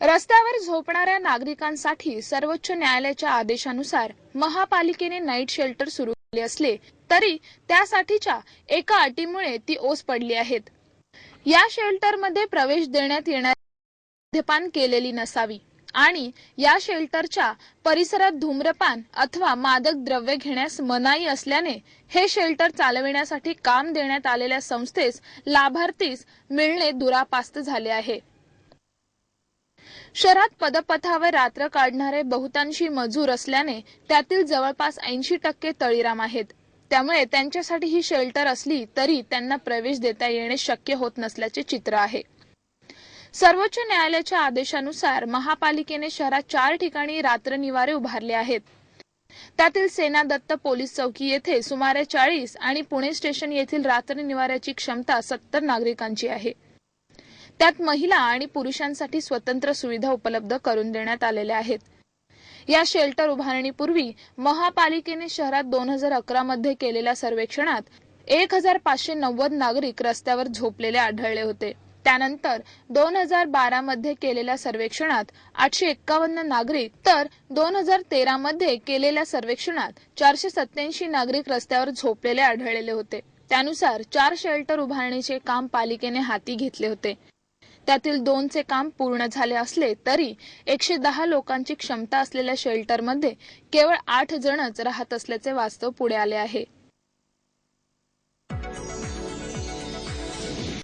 रस्त्यावर झोपणाऱ्या नागरिकांसाठी सर्वोच्च न्यायालयाच्या आदेशानुसार महापालिकेने नाईट शेल्टर सुरू केले असले तरी त्यासाठीच्या एका अटीमुळे ती ओस पडली आहेत. या शेल्टरमध्ये प्रवेश देण्यात येणार मद्यपान केलेली नसावी आणि या शेल्टरच्या परिसरात धूम्रपान अथवा मादक द्रव्य घेण्यास मनाई असल्याने हे शेल्टर चालविण्यासाठी काम देण्यात आलेल्या संस्थेस लाभार्थीस मिळणे दुरापास्त झाले आहे. शहरात पदपथावर रात्र काढणारे बहुतांशी मजूर असल्याने त्यातील जवळपास ऐंशी टक्के तळीराम आहेत. त्यामुळे त्यांच्यासाठी ही शेल्टर असली तरी त्यांना प्रवेश देता येणे शक्य होत नसल्याचे चित्र आहे. सर्वोच्च न्यायालयाच्या आदेशानुसार महापालिकेने शहरात चार ठिकाणी रात्र निवारे उभारले आहेत. त्यातील सेना दत्त पोलीस चौकी येथे सुमारे चाळीस आणि पुणे स्टेशन येथील रात्र निवाऱ्याची क्षमता सत्तर नागरिकांची आहे. त्यात महिला आणि पुरुषांसाठी स्वतंत्र सुविधा उपलब्ध करून देण्यात आलेल्या आहेत. या शेल्टर उभारणीपूर्वी महापालिकेने शहरात दोन हजार अकरा मध्ये केलेल्या सर्वेक्षणात एक हजार पाचशे नव्वद नागरिक रस्त्यावर झोपलेले आढळले होते. त्यानंतर दोन हजार बारा मध्ये केलेल्या सर्वेक्षणात आठशे एक्कावन्न नागरिक तर दोन हजार तेरा मध्ये केलेल्या सर्वेक्षणात चारशे सत्याऐंशी नागरिक रस्त्यावर झोपलेले आढळलेले होते. त्यानुसार चार शेल्टर उभारणीचे काम पालिकेने हाती घेतले होते. त्यातील दोनचे काम पूर्ण झाले असले तरी एकशे दहा लोकांची क्षमता असलेल्या शेल्टरमध्ये केवळ आठ जणच राहत असल्याचे वास्तव पुढे आले आहे.